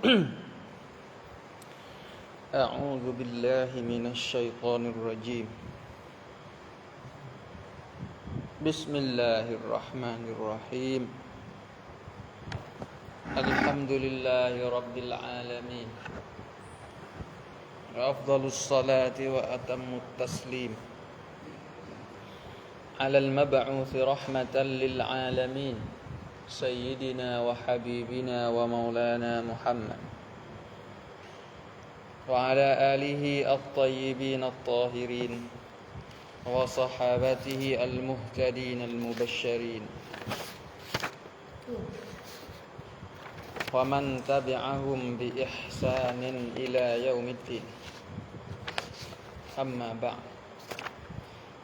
أعوذ بالله من الشيطان الرجيم. بسم الله الرحمن الرحيم. الحمد لله رب العالمين. وأفضل الصلاة وأتم التسليم. على المبعوث رحمة للعالمين. سيدنا وحبيبنا ومولانا محمد وعلى آله الطيبين الطاهرين وصحابته المهتدين المبشرين. ومن تبعهم بإحسان إلى يوم الدين. أما بعد.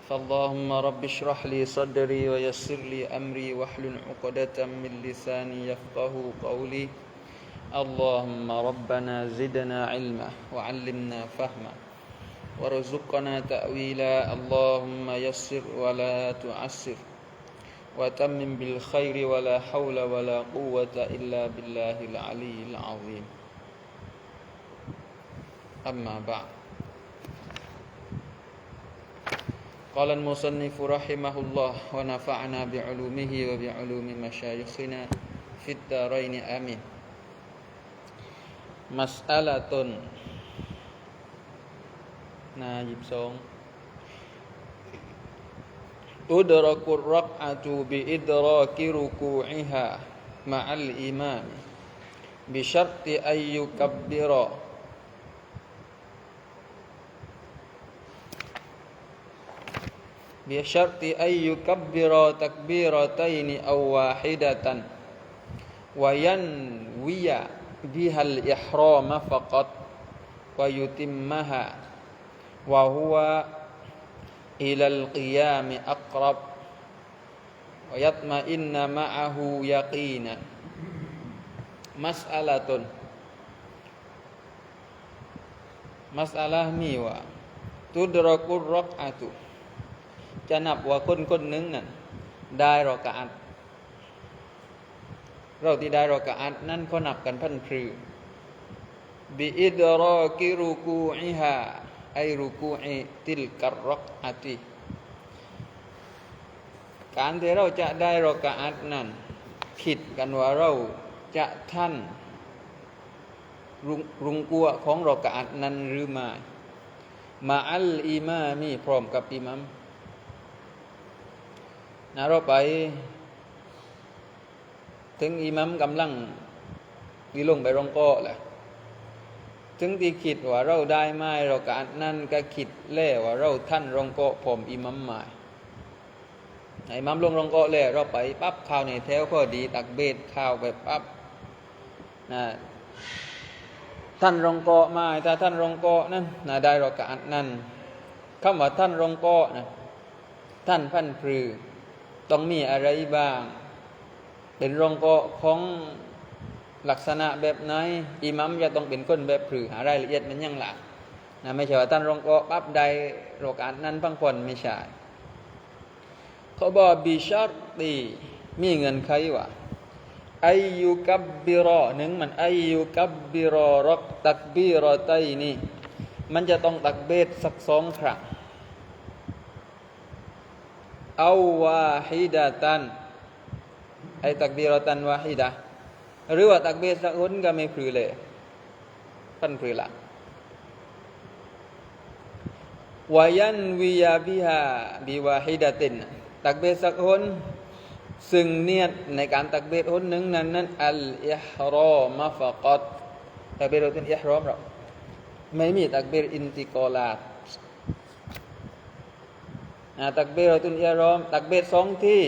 فاللهم رب اشرح لي صدري ويسر لي أمري واحلل عقدة من لساني يفقه قولي. اللهم ربنا زدنا علما وعلمنا فهما وارزقنا تأويلا. اللهم يسر ولا تعسر وتمم بالخير ولا حول ولا قوة إلا بالله العلي العظيم. أما بعد. قال المصنف رحمه الله ونفعنا بعلومه وبعلوم مشايخنا في الدارين آمين مسألة نايب سون تدرك الركعة بإدراك ركوعها مع الإمام بشرط أن يكبر bi syarti ay yukabbira takbirataini aw wa yanwiya bihal ihrama faqat wa yutimmaha. Wa huwa ilal qiyami aqrab. Wa yatma'inna ma'ahu yaqinan mas'alatun. Mas'alah miwa. Tudrakur raq'atu จะนับว่าคนคนหนึ่งนั้นได้รอกะอัดเราที่ได้รอกะอัดนั่นเขานับกันพันพรือบิอิดรอกิรุกูอิฮาไอรุกูอิติลกัรรอกอาติการที่เราจะได้รอกะอัดนั้นคิดกันว่าเราจะท่านรุงรุงกัวของรอกะอัดนั้นหรือไม่มาอัลอิมามีพร้อมกับอิมาม นะเราไป ถึงอิมัมกำลังวิลงไปรองก็แหละถึงที่คิดว่าเราได้ไม้เราการนั่นก็คิดเล่ว่าเราท่านรองก็ผมอิมัมหมาอิมัมลงรองก็เล่เราไปปั๊บข่าวในแถวก็ดี ตักเบสข่าวไปปั๊บนะท่านรองก็มาถ้าท่านรองก็นั่นนะได้เราการนั่นคำว่าท่านรองก็นะท่านพันพรือ ต้องมีอะไรบ้าง เป็นรองกาะของลักษณะแบบไหนอิมัมจะต้องเป็นคนแบบผือหารายละเอียดมันยังหลักนะไม่ใช่ว่าท่านรองกาะปั๊บใดโรกาสนั้นพังคนไม่ใช่เขาบอกบิชาร์ตีมีเงินใครวะอายุกับบิรอหนึ่งมันอายุกับบิรอรักตักบิรอไตนี่มันจะต้องตักเบสสักสองครั้ง เอาวาฮิดะตันไอตักบีรตันวาฮิดะหรือว่าตักบีสักคนก็ไม่พลือเลยพันพลือละวายันวิยาบิฮาบิวาฮิดะตินตักบีสักคนซึ่งเนียดในการตักบีคนหนึ่งนั้นนั้นอัลอิฮรอมฟะกัดตักบีเราเป็นอิฮรอมหรอไม่มีตักบีอินติกอลาต ตักเบรตุนยารอม ตักเบรสองที่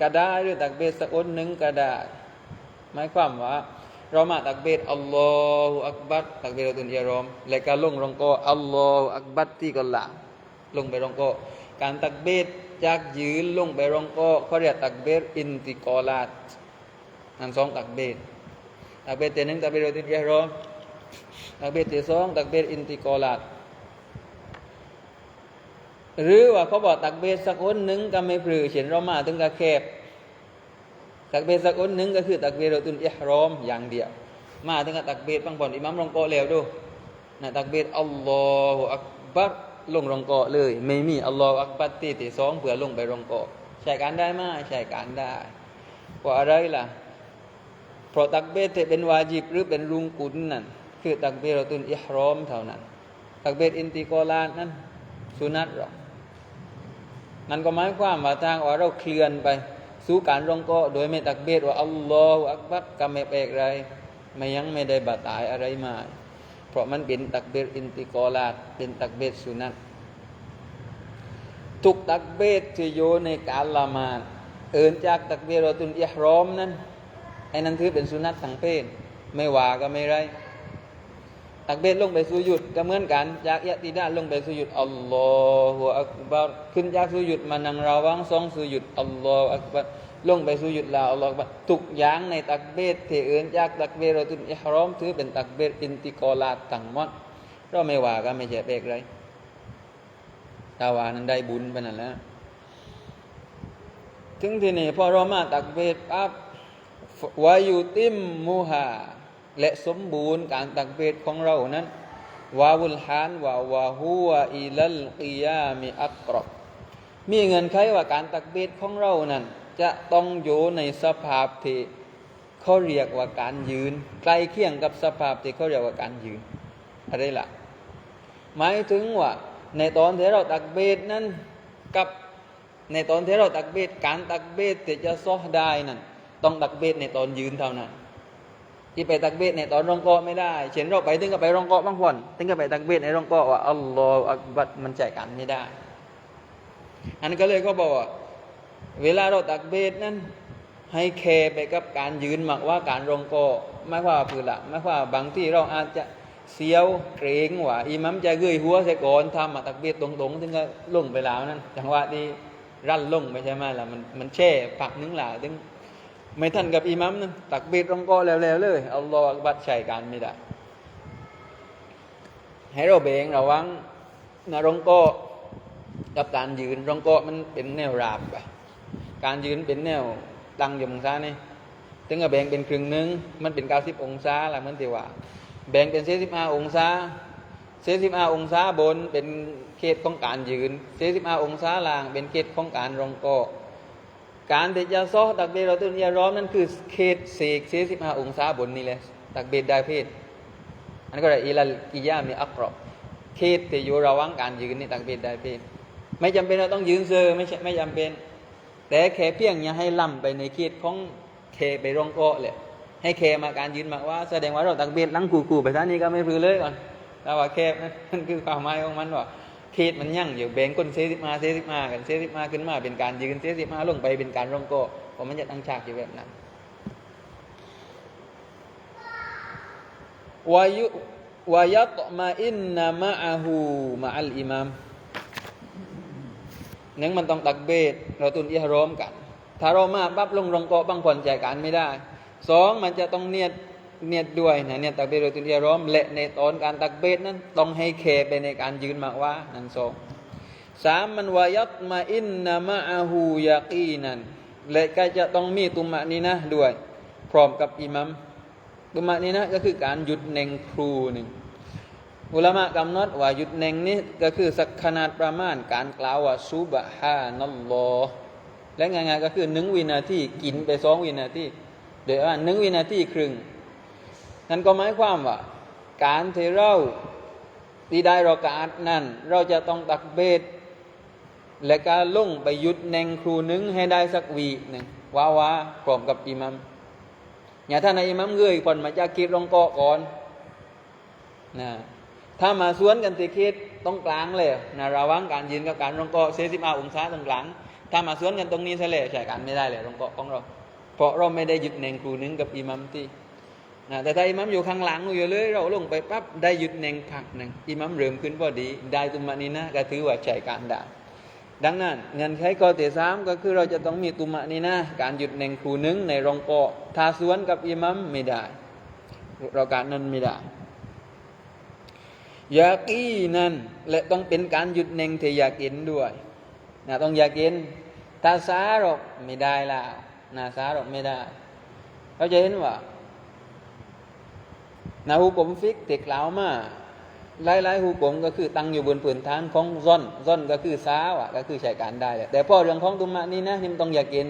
ก็ได้หรือตักเบรสักอนหนึ่งก็ได้หมายความว่า เรามาตักเบรอัลลอฮฺอักบัดตักเบรตุนยารอม และการลงรองก็อัลลอฮฺอักบัดที่ก็ละลงไปรองก็การตักเบรจากยืนลงไปรองก็เขาเรียกตักเบรอินติกอลาตนั่นสองตักเบรตักเบรเตนึงตักเบรตุนยารอมตักเบรที่สองตักเบรอินติกอลาต หรือว่าเขาบอกตักเบสสักคนหนึ่งก็ไม่พลือเฉียนรามาถึงกระแคบตักเบสสักคนหนึ่งก็คือตักเบสเราตุนอิฮรอมอย่างเดียว มาถึงกับตักเบีดบางคนอิมัมรองโกะเร็วดูนะตักเบีดอัลลอฮฺอักบัรลงรองโกะเลย ไม่มีอัลลอฮฺอักบัรที่ที่สองเผื่อลงไปรองโกะใช่การได้ไหมใช่การได้เพราะอะไรล่ะเพราะตักเบีดที่เป็นวาจิบหรือเป็นรุงกุนนั่นคือตักเบีดเราตุนอิฮรอมเท่านั้นตักเบีดอินติกอลานนั้นสุนัตหรอก นั่นก็หมายความว่าทางว่าเราเคลื่อนไป สู่การรองโกะโดยไม่ตักเบีดว่าอัลลอฮฺอักบัรก็ไม่เปกไรไม่ยังไม่ได้บาตายอะไรมา เพราะมันเป็นตักเบรอินติกอลาดเป็นตักเบรสุนัตทุกตักเบรที่โยในการละมาดเอินจากตักเบราตุนอิฮรอมนั้นไอ้นั้นถือเป็นสุนัตทั้งเป็นไม่ว่าก็ไม่ไร ตักเบรลงไปสุยุดก็เหมือนกันจากยะติดาลงไปสุยุดอัลลอฮฺอักบัรขึ้นจากสุยุดมานั่งระวังสองสุยุดอัลลอฮฺอักบัรลงไปสุยุดลาอัลลอฮฺทุกอย่างในตักเบรที่เอื่นจากตักเบสเราตุนอิฮรอมถือเป็นตักเบรอินติกอลาดทั้งมดเราไม่ว่าก็ไม่ใช่เบกไรตาวานั้นได้บุญไปนั่นแล้วถึงที่นี่พอเรามาตักเบรปั๊บวายุติมมูฮา และสมบูรณ์การตักเบรของเรานั้นวาวุลฮานวาวาฮูวอิลัลกิยามิอักรบมีเงินไขว่าการตักเบรของเรานั้น จะต้องอยู่ในสภาพที่เขาเรียกว่าการยืนใกล้เคียงกับสภาพที่เขาเรียกว่าการยืนอะไรล่ะ หมายถึงว่า ในตอนที่เราตักเบตนั้นกับในตอนที่เราตักเบตการตักเบตที่จะซอได้นั้นต้องตักเบตในตอนยืนเท่านั้น ที่ไปตักเบตในตอนรองกอไม่ได้เช่นเราไปถึงกับไปรองกอบางคนถึงกับไปตักเบตในรองกอว่าอัลลอฮฺอักบัดมันใจกันไม่ได้ อันก็เลยก็บอกว่าเวลาเราตักเบตนั้นให้เคร์ไปกับการยืนหมักว่าการรองกอไม่ว่าพือละไม่ว่าบางที่เราอาจจะเสียวเกรงว่าอิมัมจะเกยหัวเสก่อนทำมาตักเบตตรงๆถึงก็ลงไปแล้วนั้นจังหวะที่รั่นลงไปใช่ไหมล่ะมันมันแช่ปักนึงหล่ะถึง ไม่ทันกับอิมัมนั้นตักเบตรองกอแล้วๆเลยอัลลอฮฺบัดใช้การไม่ได้ ให้เราเบงระวังนะรองกอกับการยืนรองกอมันเป็นแนวราบไปการยืนเป็นแนวตั้งอยู่องศานี่ถึงกับแบ่งเป็นครึ่งหนึ่งมันเป็นเก้าสิบองศาละเหมือนที่ว่า แบ่งเป็นเซสิบห้าองศาเซสิบห้าองศาบนเป็นเขตของการยืนเซสิบห้าองศาล่างเป็นเขตของการรองกอ การเดจาซอตักเบรเราตุนยาร้อมนั่นคือเขตเสกเซสิบห้าองศาบนนี่แหละตักเบรได้เพศอันนี้ก็ได้อิลกิยามีอักรอบเขตที่อยู่ระหว่างการยืนนี่ตักเบรได้เพศไม่จำเป็นเราต้องยืนเซอร์ไม่ใช่ไม่จำเป็น แต่แค่เพียงอย่าให้ล่ำไปในเขตของเคไปรองเกะเลยให้เคมาการยืนมาว่า แสดงว่าเราตักเบดลังกูกูไปท่านี้ก็ไม่พื้เลยก่อนแต่ว่าแคบนั่นคือความหมายของมันว่า เขตมันยั่งอยู่แบ่งก้นเซสิมาเซสิมากันเซสิมาขึ้นมาเป็นการยืนเซสิมาลงไปเป็นการรองกาะเพราะมันจะตั้งฉากอยู่แบบนั้นวายุวายัตมาอินนามะอาหูมาอัลอิมามนั่นมันต้องตักเบตเราตุนอิฮรอมกัน ถ้าเรามาปั๊บลงรองกาะบางคนแจกันไม่ได้สองมันจะต้องเนียด เนียดด้วยนะเนี่ยตักเบตเราตุนอิฮรอมและในตอนการตักเบตนั้นต้องให้เคไปในการยืนมากว่านั่นสองสามมันวายัตมาอินนามะอาหูยากีนันและก็จะต้องมีตุมะนี้นะด้วย พร้อมกับอิมัมตุมะนี้นะก็คือการหยุดเน่งครูหนึ่งอุลามะกำหนดว่าหยุดเน่งนี้ก็คือสักขนาดประมาณการกล่าวว่าซุบฮานัลลอฮ์และงายๆก็คือหนึ่งวินาทีกินไปสองวินาทีโดยว่าหนึ่งวินาทีครึ่ง นั่นก็หมายความว่า การที่เราที่ได้รอกาสนั้นเราจะต้องตักเบตและการลงไปยุดเน่งครูหนึ่งให้ได้สักวีหนึ่งว้าว้าพร้อมกับอิมัมอย่าท่านอิมัมเงยคนมาจากคิดลงเกาะก่อนนะถ้ามาสวนกันติคิดต้องกลางเลยนะระวังการยืนกับการรองเกาะเซสิบอาองศาตรงกลาง ถ้ามาสวนกันตรงนี้เสลใช่กันไม่ได้เลยรองเกาะของเรา เพราะเราไม่ได้ยุดเน่งครูนึงกับอิมัมที่ นะแต่ถ้าอิมัมอยู่ข้างหลังอยู่เลย เราลงไปปั๊บได้หยุดเน่งผักหนึ่งอิมัมเริ่มขึ้นพอดี ได้ตุมานีนะก็ถือว่าใช่การได้ดังนั้นเงินไขกอเตสามก็คือเราจะต้องมีตุมานีนะการหยุดเน่งครูหนึ่งในรองเกาะถ้าสวนกับอิมัมไม่ได้ เราการนั้นไม่ได้ยากีนั่นและต้องเป็นการหยุดเน่งที่อยากินด้วยนะต้องอยากินถ้าซาหรอกไม่ได้แล้วนะซาหรอกไม่ได้ เราจะเห็นว่า นะฮูกลมฟิกเด็กเหลามาหลายๆฮูกลมก็คือตั้งอยู่บนพื้นฐานของซ่อนซ่อนก็คือซ้าวะก็คือใช้การได้แหละแต่พอเรื่องของตุมะนี่นะนี่มันต้องอยากิน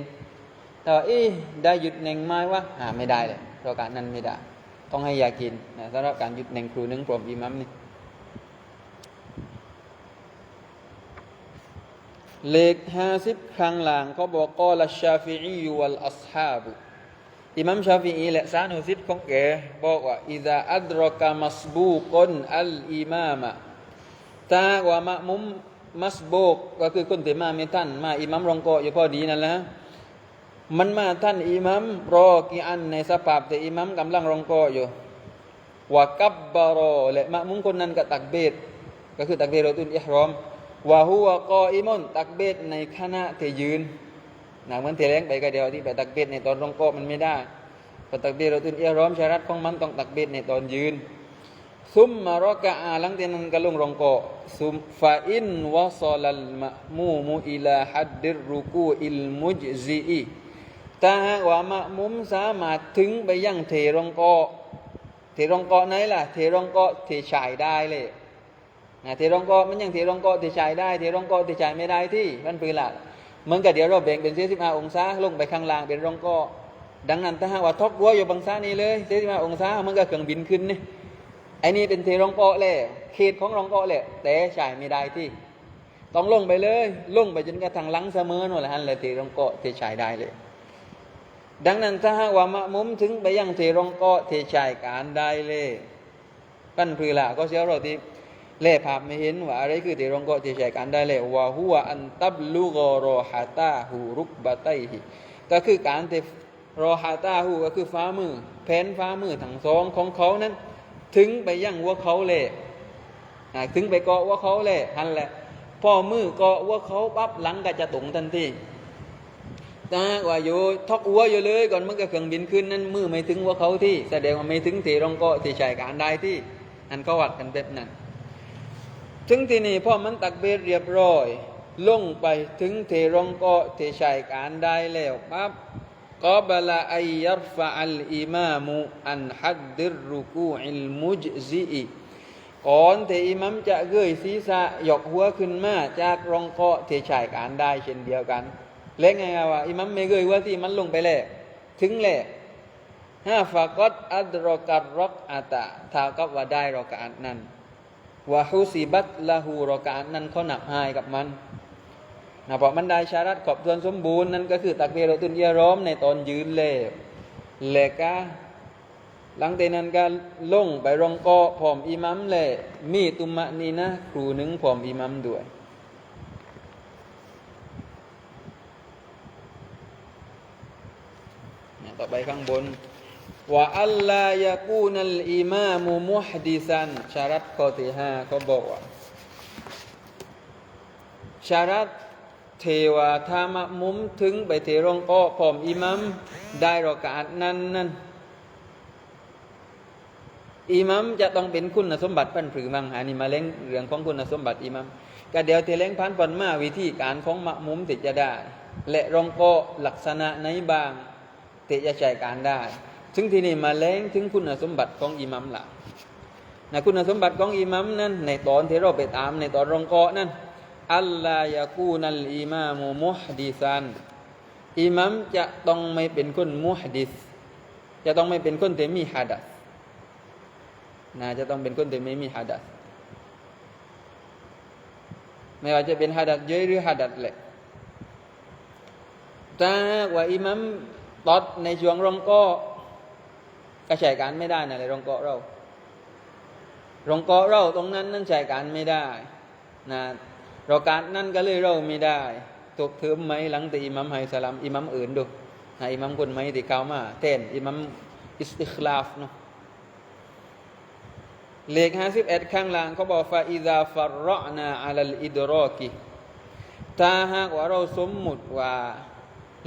แต่ว่าเอ๊ได้หยุดเน่งไม้วะอ่าไม่ได้เลยเพราะการนั้นไม่ได้ ต้องให้อยากินนะสำหรับการหยุดเน่งครูหนึ่งพรมอิมัมนี่เลขห้าสิบครั้งหลังเขาบอกกอลชาฟิอีวัลอัสฮาบุ อิมัมชาฟิอีและซานุสิบของแกบอกว่าอิดะอัดรอกามัสบูกนอัลอิมามะถ้ากว่ามะมุมมัสบูกก็คือคนที่มาไม่ท่านมาอิมัมรองกออยู่พอดีนั่นแหละมันมาท่านอิมัมรอกี่อันในสภาพที่อิมัมกำลังรองกออยู่ว่ากับบารอและมะมุมคนนั้นก็ตักเบตก็คือตักเบตเราตุนอิฮรอมว่าหัวกออิมอนตักเบตในคณะที่ยืน นะเหมือนเทเลงไปก็เดียวที่ไปตักเบตในตอนรองกอมันไม่ได้พอตักเบตเราตุนอิฮรอมชารัตของมันต้องตักเบตในตอนยืน ซุมมารอกะอาลังจากนั้นก็ลงรองกอซุมฟาอินวะซอลัลมะมูมุอิลาฮัดดิรุกูอิลมุจซีอีถ้าหากว่ามะมุมสามารถถึงไปยังเทรองเกาะเทรองเกาะไหนล่ะ เทรองเกาะเทชายได้เลยนะเทรองเกาะมันยังเทรองเกาะเทชายได้ เทรองเกาะเทชายไม่ได้ที่มันปืนละ เหมือนกับเดี๋ยวเราแบ่งเป็นเสียสิบห้าองศาลงไปข้างล่างเป็นรองกาะดังนั้นถ้าหากว่าทอกวัวอยู่บางซานี้เลยเสียสิบห้าองศามันก็เครื่องบินขึ้นนี่ไอ้นี่เป็นเทรองเกาะเลยเขตของรองเกาะเลยแต่ชายไม่ได้ที่ ต้องลงไปเลย ลงไปจนกระทั่งหลังเสมอนั่นแหละฮันเลยเทรองเกาะเทชายได้เลย ดังนั้นถ้าหากว่ามะมุมถึงไปยังเทรองเกาะเทชายการได้เลยปั้นพือละก็เสียเราที่ เล่ภาพไม่เห็นว่าอะไรคือเทรองเกาะเทชาการได้เลยว่าหัวอันตับลูกรอฮาตาหูรุกบาไตฮิก็คือการเทรอฮาตาหูก็คือฟ้ามือแผ่นฟ้ามือทั้งสองของเขานั้น ถึงไปยังหัวเขาเลยถึงไปเกาะหัวเขาเลยทันแหละพอมือเกาะหัวเขาปั๊บหลังก็จะตรงทันทีถ้าว่าอยู่ทอกอัวอยู่เลยก่อนมันก็เครื่องบินขึ้นนั้นมือไม่ถึงหัวเขาที่ แสดงว่าไม่ถึงที่รองกาะที่ชายการได้ที่อันก็วัดกันแบบนั้น ถึงที่นี่พ่อมันตักเบรเรียบร้อย ลงไปถึงเทรองกาะที่ชายการได้แล้วปั๊บก็บลาอัยยรฟะอัลอิมามุอันฮัดดิรุกูอิลมุจซีอีก่อนเทอิมัมจะเกยศีรษะยกหัวขึ้นมาจากรองเกาะที่ชายการได้เช่นเดียวกันเล็กไงว่าอิมัมไม่เคยว่าที่มันลงไปแล้วถึงแล้วห้าฟากอดอัดรอกัดรอกอาตะเท่ากับว่าได้รอกาอันนั้น ว่าฮุซีบัตละหูรอกานนั้น เขาหนักหายกับมันนะเพราะมันได้ชารัดขอบส่วนสมบูรณ์นั่นก็คือตักเบรตุนเยร้อมในตอนยืนเลยเลกะหลังจากนั้นก็ลงไปรองกาะพร้อมอิมัมเลยมีตุมะนีนะครูหนึ่งพร้อมอิมัมด้วยต่อไปข้างบน ว่าอัลลายากูนัลอิมามุมุฮดิซันชารัตข้อที่ห้าเขาบอกว่าชารัตเทวาธามะมุมถึงไปเทรองก็พร้อมอิมัมได้รอกาสนั้นนั้นอิมัมจะต้องเป็นคุณสมบัติปั้นผือมังอันนี้มาเล้งเรื่องของคุณสมบัติอิมัมก็เดี๋ยวเทเล้งพันปอนมาวิธีการของมะมุมติจะได้ และรองก็ลักษณะไหนบางเตะจะใช้การได้ ถึงที่นี่มาแล้งถึงคุณสมบัติของอิมัมละนะคุณสมบัติของอิมัมนั้น ในตอนที่เราไปตาม ในตอนรองเกาะนั้นอัลลายากูนัลอิมามุมุฮดิซันอิมัมจะต้องไม่เป็นคนมุฮดิสจะต้องไม่เป็นคนที่มีฮัดัสนะจะต้องเป็นคนที่ไม่มีฮัดัสไม่ว่าจะเป็นฮัดัสเยอะหรือฮัดัสเล็กถ้าว่าอิมัมตอดในช่วงรองก็ กระชายการไม่ได้นะเลยรองเกาะเรารองเกาะเราตรงนั้นนั่นใช้การไม่ได้นะรอการนั่นก็เลยเราไม่ได้ตกเทอมไหมหลังแต่อิมัมไฮสลามอิมัมอื่นดูนะอิมัมคนไหมที่เขามาเต้นอิมัมอิสติคลาฟเนาะเลขห้าสิบเอ็ดข้างล่างเขาบอกฟาอิดาฟารรอนาอัลอิดรอกิถ้าหากว่าเราสมมุติว่า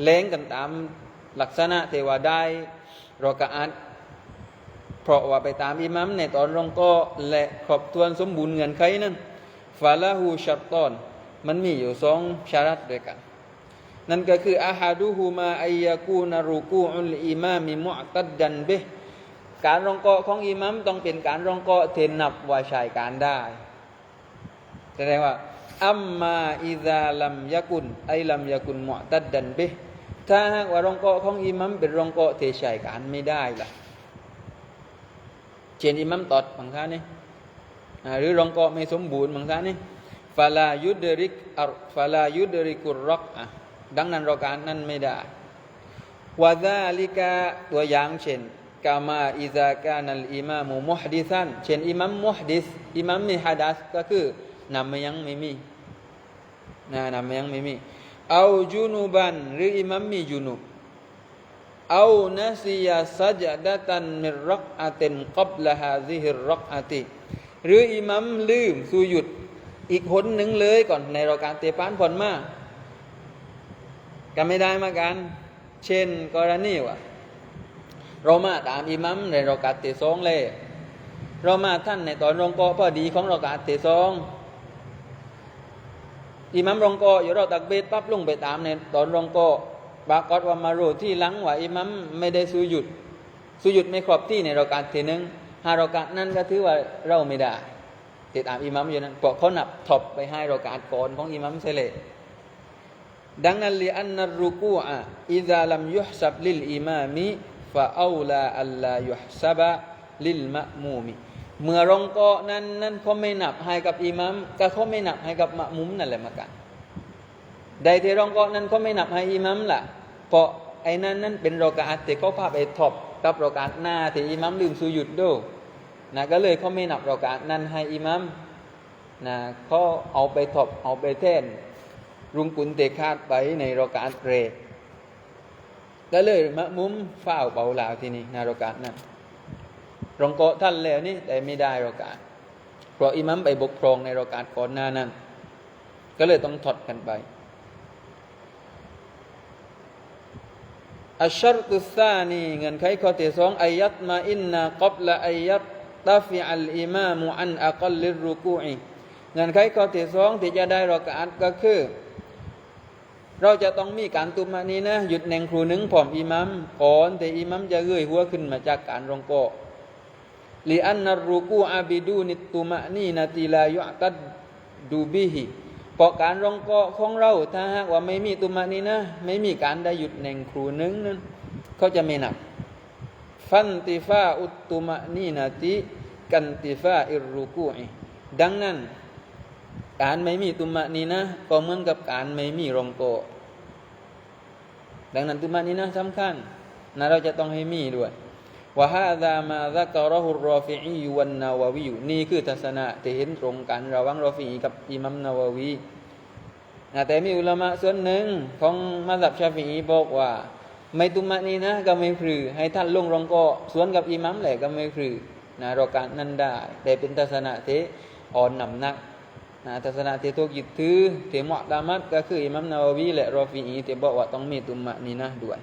เล้งกันตามลักษณะเทวาได้รอกาอัด เพราะว่าไปตามอิมัมในตอนรองก็และครบถ้วนสมบูรณ์เงินไขนั้นฟาลาหูชัตตอน มันมีอยู่สองชารัตด้วยกัน นั่นก็คืออาฮาดูฮูมาอัยากูนารูกูอุลอิมามิมุตัดดันเบการรองเกาะของอิหมัมต้องเป็นการรองเกาะเทนนับว่าใช้การได้แสดงว่าอัมมาอิซาลัมยะกุนไอลัมยะกุนมุอตัดดันเบถ้าหากว่ารองเกาะของอิหมัมเป็นรองเกาะเทใช้การไม่ได้ล่ะ เช่นอิมัมตอดบางท่านนี่หรือรองกาะไม่สมบูรณ์บางท่านนี่ฟาลายุดริกอัลฟาลายุดริกุรรักอะดังนั้นรอการนั้นไม่ได้วะซาลิกาตัวอย่างเช่นกามาอิซากานัลอิมามุมุฮดิซันเช่นอิมัมมุฮดิสอิมัมมีฮัดัสก็คือนำมายังไม่มีนะนำมายังไม่มีเอาจุนุบันหรืออิมัมมีจุนุบ เอานาซียาสัจดะตันมิรักอาเตนกับละฮาซิฮิรักอาติ หรืออิมัมลืมสุยุดอีกหนหนึ่งเลยก่อนในรอการเตปานผ่อนมาก็ไม่ได้มากัน เช่นกรณีว่าเรามาตามอิมัมในรอกาเตซองเลย เรามาท่านในตอนรองกอพอดีของรอกาเตซองอิมัมรองกออยู่เราตักเบตปั๊บลงไปตามในตอนรองกอ ปรากฏว่ามารู้ที่หลังว่าอิมัมไม่ได้สุยุดสุยุดไม่ครอบที่ในรอกาเทนึงหารอกานั้นก็ถือว่าเราไม่ได้ติดตามอิมัมอยู่นั้นเพราะเขานับทบไปให้รอกาก่อนของอิมัมเสร็จดังนั้นลิอันนรุกูอะอิซาลัมยุฮซับลิลอิมามิฟะอาลาอัลลายุฮซับะลิลมะมูมิเมื่อรองกอนั้นนั้นเขาไม่นับให้กับอิมัมก็เขาไม่นับให้กับมะมุมนั่นแหละมากันใดที่รองกอนั้นเขาไม่นับให้อิมัมล่ะ เพราะไอ้นั้นนั้นเป็นรอกาอัตที่เขาพาไปทบกับรอกาอัตหน้าที่อิมัมลืมสุยุดดูนะก็เลยเขาไม่นับรอกาอัตนั้นให้อิมัมนะเขาเอาไปทบเอาไปแทนรุงกุนเตคาดไปในรอกาสเรกก็เลยมะมุมเฝ้าเบาลาวที่นี่ในรกาสนั้นรองโกท่านแล้วนี่แต่ไม่ได้รอกาสเพราะอิมัมไปบกครองในรอกาสก่อนหน้านั้น ก็เลยต้องถอดกันไป อัชรตุสานีเงินไขข้อที่สองอายัดมาอินนากับละอายัดตาฟิอัลอิมามุอันอักลิรุกูอีเงินไขข้อที่สองที่จะได้รอกาสก็คือ เราจะต้องมีการตุมานี้นะหยุดแนงครูหนึ่งผอมอิมัมก่อนแต่อิมัมจะเงยหัวขึ้นมาจากการรองโกลีอันนารุกูอาบิดูนิตุมานีนาติลายุตัดดูบิฮิ เพราะการรองโกของเราถ้าหากว่าไม่มีตุมานี้นะ ไม่มีการได้หยุดแหน่งครูหนึ่งนั้นเขาจะไม่หนัก ฟันติฟาอุตตุมานีนาติกันติฟาอิรุกูอิดังนั้น การไม่มีตุมะนี้นะ ก็เหมือนกับการไม่มีรองโก ดังนั้นตุมะนี้นะสำคัญนะเราจะต้องให้มีด้วย ว่าฮาดามาซักรหุรอฟิอีวันนาวาวีนี่คือทัศนะที่เห็นตรงกันระหว่างรอฟีกับอิมัมนาวาวีนะแต่มีอุลามะส่วนหนึ่งของมัสยิดชาฟีอีบอกว่า ไม่ตุมะนี้นะก็ไม่พรือให้ท่านลงรองโกสวนกับอิมัมแหละก็ไม่พรือนะรอการนั้นได้ แต่เป็นทัศนะที่อ่อนหนำหนักนะทัศนะที่ถูกยึดถือที่เหมาะตามัดก็คืออิมัมนาวาวีและรอฟีอีที่บอกว่าต้องมีตุมะนี้นะด้วย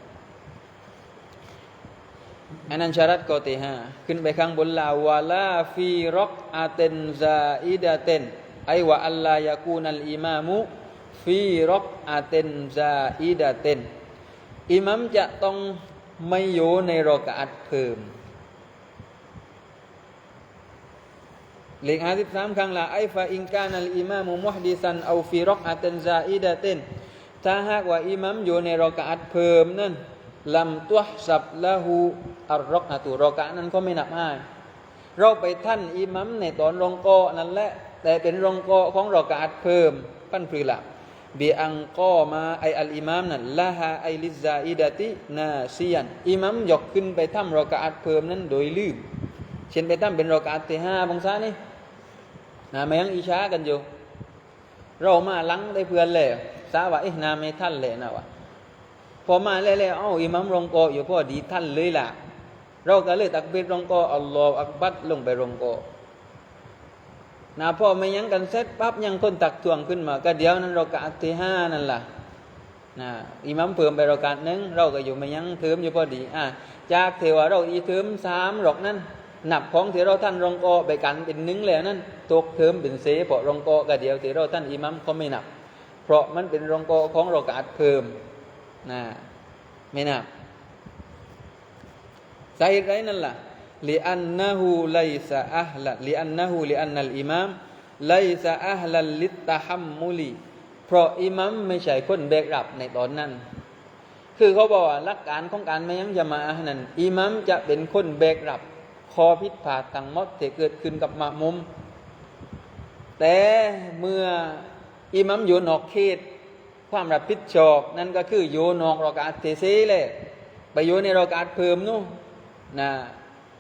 อันนั้นชารัตกอติฮาขึ้นไปข้างบนลาวาลาฟีรอกอาเตนซาอิดาเตนไอวะอัลลายากูนัลอิมามุฟีรอกอาเตนซาอิดาเตนอิมัมจะต้องไม่โยในรอกาอัดเพิ่มเลขห้าสิบสามครั้งละไอฟาอิงกานัลอิมามุมุฮดิซันเอาฟีรอกอาเตนซาอิดาเตนถ้าหากว่าอิมัมอยู่ในรอกาอัดเพิ่มนั่น ลำตัวสับละหูอัลรอกนะตูรอกะนั้นก็ไม่นับให้เราไปท่านอิมัมในตอนรองกอนั่นแหละ แต่เป็นรองกอของรอกะอัดเพิ่ม ปั้นพรีละบีอังกอมาไออัลอิมามนั่นละฮาไอลิซาอิดาตินาเซียนอิมัมยกขึ้นไปทำรอกะอัดเพิ่มนั้นโดยลืม เช่นไปทำเป็นรอกะอัดที่ห้าบางซานี่นะม่ยังอิชากันอยู่ เรามาลังได้เพื่อนเลยสาว่าเอ๊ะนาไม่ท่านเลยนะวะ พอมาแล้วๆเอ้าอิมัมรองกออยู่พอดีท่านเลยล่ะ เราก็เลยตักเบ็ดรองกออัลลอฮฺอักบัดลงไปรองกอนะพอไม่ยังกันเสร็จปั๊บยังคนตักทวงขึ้นมา ก็เดี๋ยวนั้นเรากะอัตที่ห้านั่นล่ะนะอิมัมเพิ่มไปเรากะหนึ่งเราก็อยู่ไม่ยังเทิมอยู่พอดีอะจากเทวาเราอีเทิมสามหรอกนั้นหนับของที่เราท่านรองกอไปกันเป็นหนึ่งแล้วนั้นตกเทิมเป็นเสพราะรองกอก็เดียวที่เราท่านอิมัมเขาไม่หนับ เพราะมันเป็นรองกอของเรากะอัดเพิ่ม นะไม่นับสาเหตุไรนั่นล่ะลิอันนหูไลซะอัลละลิอันนะฮูลิอันนัลอิมามไลซะอัลลลิตตะฮัมมุลีเพราะอิมัมไม่ใช่คนแบกรับในตอนนั้น คือเขาบอกว่าหลักการของการไม่ยังจะมาอันนั้นอิมัมจะเป็นคนแบกรับคอพิษผ่าต่างมดที่เกิดขึ้นกับมะมุม แต่เมื่ออิมัมอยู่นอกเขต ความรับผิดชอบนั่นก็คืออยู่นอกรอกาตเทเซเลยไปอยู่ในรอกาตเพิ่มนู่นนะ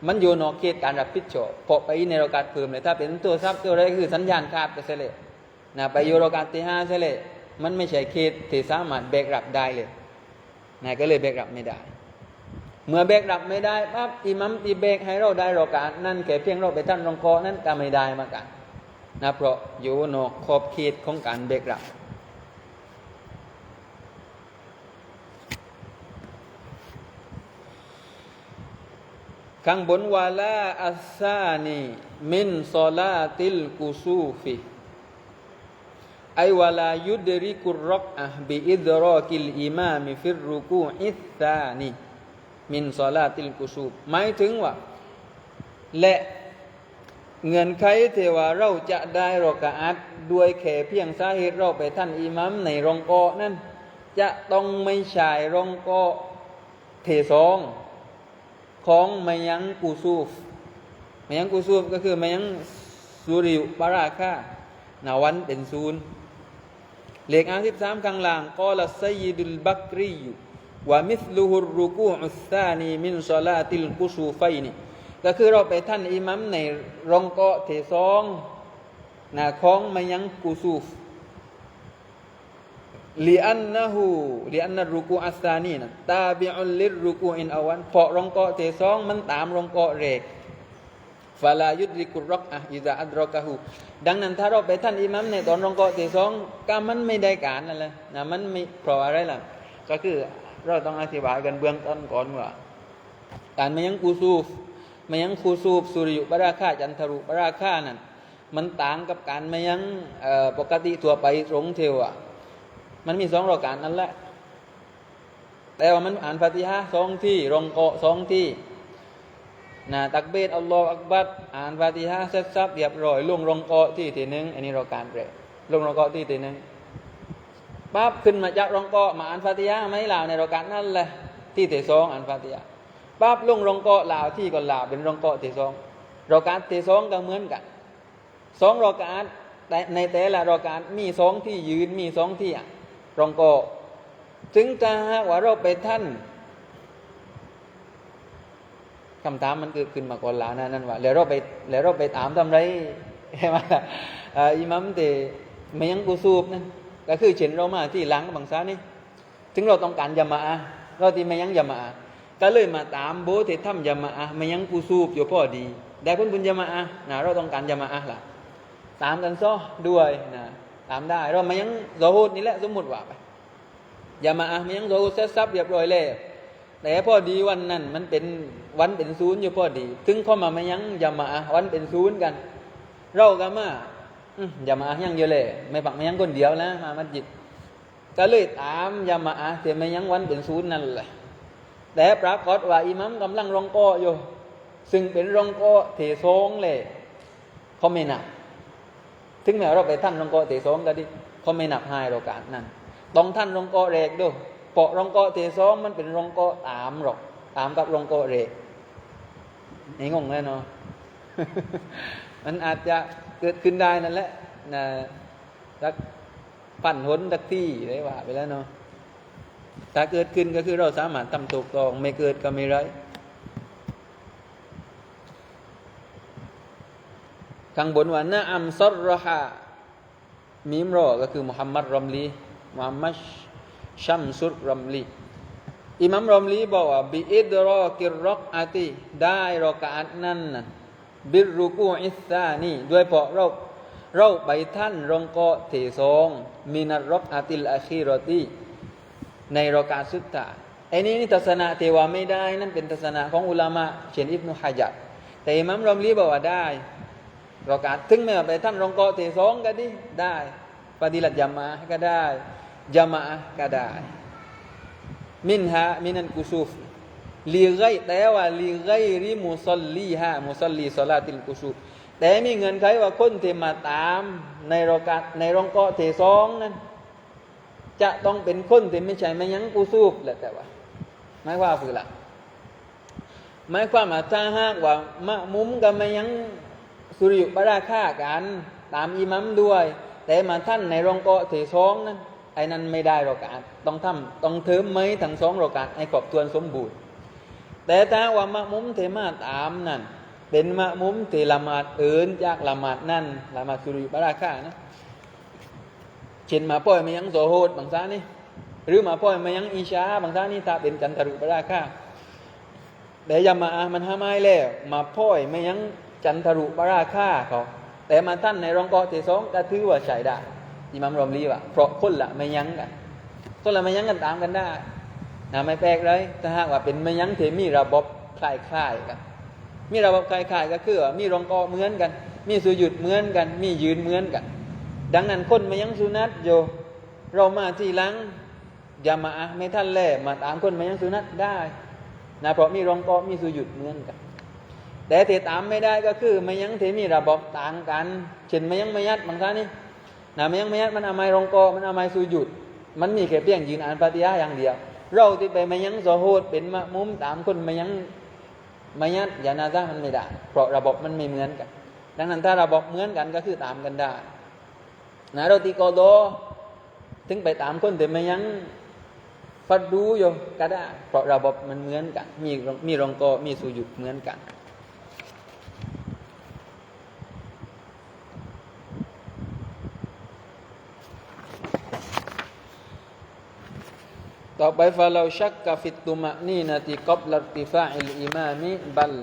มันอยู่นอกเขตการรับผิดชอบพอไปในรอกาตเพิ่มเลยถ้าเป็นตัวทรัพย์ตัวอะไรคือสัญญาณขาดไปเสียเลยนะไปอยู่รอกาตที่ห้าเสียเลยมันไม่ใช่เขตที่สามารถแบกรับได้เลยนะก็เลยแบกรับไม่ได้ เมื่อแบกรับไม่ได้ปั๊บอิมัมตีเบกให้เราได้รอกาตนั่นแค่เพียงเราไปท่านรองคอนั้นก็ไม่ได้เหมากันนะเพราะอยู่นอกขอบเขตของการแบกรับ ข้างบนวาลาอัสซานีมินซอลาติลกุซูฟิไอวาลายุดริกุรอกอะบิอิดรอกิลอิมามิฟิรุกูอิสซานีมินซอลาติลกุซูฟหมายถึงว่า และเงื่อนไขเทว่าเราจะได้รอกาอัดด้วยแค่เพียงสาเหตุเราไปท่านอิมัมในรองกอนั้นจะต้องไม่ใช่รองกอเทซอง ของมายังกูซูฟมายังกูซูฟก็คือมายังสุริยุปาราคานาวันเป็นศูนย์เลขอ่านที่สามข้างล่างกอลัสซยิดุลบักรีอยู่ว่ามิสลูฮุรุกูอุสซานีมินซอลาติลกุซูไฟนี่ก็คือเราไปท่านอิมัมในรองเกาะเทซองนะของมายังกูซูฟ ลีอันนะฮูลีอันนะรุกูอัสซานีนะตาบิอุลลิรรุกูอินอวันเพราะรองเกาะเทซองมันตามรองเกาะเรกฟาลายุดริกุรอกอะอิซาอัดรอกะฮูดังนั้นถ้าเราไปท่านอิมัมในตอนรองเกาะเทซองก็มันไม่ได้การนั่นแหละนะมันไม่เพราะอะไรล่ะ ก็คือเราต้องอธิบายกันเบื้องต้นก่อนว่าการมายังกูซูฟมายังคูซูฟสุริยุปราคาจันทรุปราคานั่นมันต่างกับการมายังเอ่อปกติทั่วไปตรงเทวอะ มันมีสองรอการนั่นแหละ แต่ว่ามันอ่านฟาติฮะสองที่รองเกสองที่นะตักเบตอัลลอฮฺอักบัดอ่านฟาติฮะเสร็จสับเรียบร้อยลงรองเกที่ที่หนึ่งอันนี้รอการแรกลงรองเกที่ที่หนึ่งปั๊บขึ้นมาจากรองเกมาอ่านฟาติฮะไม่ลาวในรอการนั่นแหละ ที่ที่สองอ่านฟาติฮะปั๊บลงรองเกลาวที่ก่อนลาวเป็นรองเกที่สองรอการที่สองก็เหมือนกันสองรอการแต่ในแต่ละรอการมีสองที่ยืนมีสองที่อะ รองก็ถึงจะหากว่าเราไปท่านคำถามมันเกิดขึ้นมาก่อนแล้วนะนั่นว่าแล้วเราไปแล้วเราไปถามทำไรใช่ไหมอิหมัมเตไม่ยังกูซูบนั่นก็คือเช่นเรามาที่หลังบางซานี่ถึงเราต้องการยามาอะเราที่ไม่ยังยามาอะก็เลยมาตามโบเทถ้ำยามาอะไม่ยังกูซูบอยู่พอดี ได้พ้นบุญยามาอะนะเราต้องการยามาอะล่ะ ตามกันซ้อด้วยนะ ตามได้ เรามายังโซฮูดนี่แหละสมมติว่าไปอย่ามาอะมายังโซฮูดเซ็ตซับเรียบร้อยแล้วแต่พอดีวันนั้นมันเป็นวันเป็นศูนย์อยู่พอดี ถึงเข้ามามายังอย่ามาอะวันเป็นศูนย์กัน เราก็มาอย่ามาอะยังเยอะเลย ไม่ปักมายังคนเดียวนะมามัสยิดก็เลยตามอย่ามาอะแต่มายังวันเป็นศูนย์นั่นแหละ แต่ปรากฏว่าอิมัมกำลังรองโกอยู่ ซึ่งเป็นรองโกเทซงเลยเขาไม่หนัก ถึงแม้เราไปท่านรองกาะเตสองก็ดิเขาไม่นับให้เราการนั่นต้องท่านรองกาะเรกด้วยเปาะรองกาะเตสองมันเป็นรองกาะตามหรอกตามกับรองกาะเรกนี่งงเลยเนาะมันอาจจะเกิดขึ้นได้นั่นแหละนะสักปั่นหนสักที่ได้ว่าไปแล้วเนาะถ้าเกิดขึ้นก็คือเราสามารถทำถูกต้องไม่เกิดก็ไม่ไร ข้างบนว่านะอัมซอรฮะมีมรอก็คือมุฮัมมัดรอมลีมุฮัมมัดชัมซุรรอมลีอิมัมรอมลีบอกว่าบิอิดรอกิรอกอาติได้รอกาตนั้นบิรุกูอิสซานี่ด้วยเพราะเราเราไปท่านรองกอเทซองมินัรรอกอาติลอาคีรอตีในรอกาสุดท้าไอ้นี้นี่ทัศนะเทวาไม่ได้ นั่นเป็นทัศนะของอุลามะเช่นอิบนุฮะจัดแต่อิมัมรอมลีบอกว่าได้ รอกาสถึงแม้ว่าไปท่านรองกอเทสองก็ดีได้ปฏิลัดยามาก็ได้ยามาก็ได้ มินฮะมินันกุซูฟลีไกแต่ว่าลีไกริมุซอลลีฮะมุซอลลีซอลาติลกุชูแต่มีเงินไขว่าคนที่มาตามในรอกาในรองเกาะเทซองนั้นจะต้องเป็นคนที่ไม่ใช่ไม่ยั้งกูซูบแหละแต่ว่าหมายความคือละหมายความว่าถ้าหากว่ามะมุมกับไม่ยั้ง สุริยุปราคากัน ตามอิมัมด้วย แต่มาท่านในรองเกาะเทซองนั้นไอ้นั้นไม่ได้รอกาสต้องทำต้องเทิมไหมทั้งสองรอกาสให้ครบถ้วนสมบูรณ์ แต่ถ้าว่ามะมุมเทมาตามนั่นเป็นมะมุมเทละหมาดเอินจากละหมาดนั่นละหมาดสุริยุปราคานะเช่นมาพ่อยมายังโซโฮดบางซานี่หรือมาพ่อยมายังอีชาบางซานี่ถ้าเป็นจันทรุปราคาแต่ยามามันห้าไม้แล้ว มาพ่อยมายัง จันทรุปราคาเขาแต่มาท่านในรองกาะที่สองก็ถือว่าใช้ได้อิมามรอมลีว่าเพราะคนละไม่ยั้งกันคนละไม่ยั้งกันตามกันได้นะไม่แปลกเลยถ้าหากว่าเป็นไม่ยั้งเทมีระบบคล้ายๆกันมีระบบคล้ายๆก็คือว่ามีรองกาะเหมือนกัน มีสุยุดเหมือนกัน มียืนเหมือนกัน ดังนั้นคนไมายังสุนัตโยเรามาทีหลังอย่ามาอะไม่ท่านแล่มาตามคนไมายังสุนัตได้นะเพราะมีรองกาะมีสุยุดเหมือนกัน แต่ที่ตามไม่ได้ก็คือมายังที่มีระบบต่างกันเช่นมายังไมายัดบางท่านนี่นะมายังไมายัดมันอาไม้รองกาะมันอาไม้สุยุดมันมีแค่เพียงยืนอ่านปฏิยาอย่างเดียว เราที่ไปมายังโซโฮดเป็นมะมุมตามคนมายังไมายัดยานาซามันไม่ได้ เพราะระบบมันไม่เหมือนกัน ดังนั้นถ้าระบบเหมือนกันก็คือตามกันได้นะเราตีกอโดถึงไปตามคนแต่ไม่ยังฟัดดูอยู่ก็ได้เพราะระบบมันเหมือนกัน มีมีรองกอมีสุยุดเหมือนกัน ต่อไปฟาเราชักกฟิตตุมะนีนาติกอบลัติฟาอิลอิมามิบัล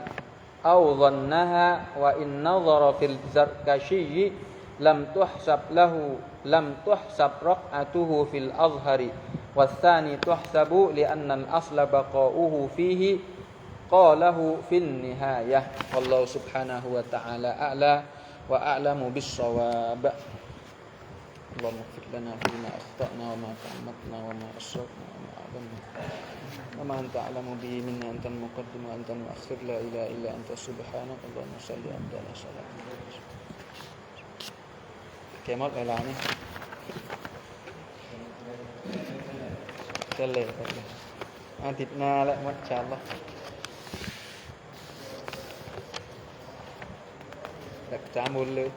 เอาซันนะฮะวะอินนัซรฟิลซัรกะชี لم تحسب له لم تحسب ركعته في الأظهر والثاني تحسب لأن الأصل بقاؤه فيه قاله في النهاية والله سبحانه وتعالى أعلى وأعلم بالصواب اللهم اغفر لنا فيما أخطأنا وما تعمدنا وما أسرفنا وما أعلمنا وما أنت أعلم به منا أنت المقدم وأنت المؤخر لا إله إلا أنت سبحانك اللهم صل على صلاة เกมหมดเวลานี่จะเละไปเลยอาทิตย์หน้าและมัดชาลละดักจามุลเลย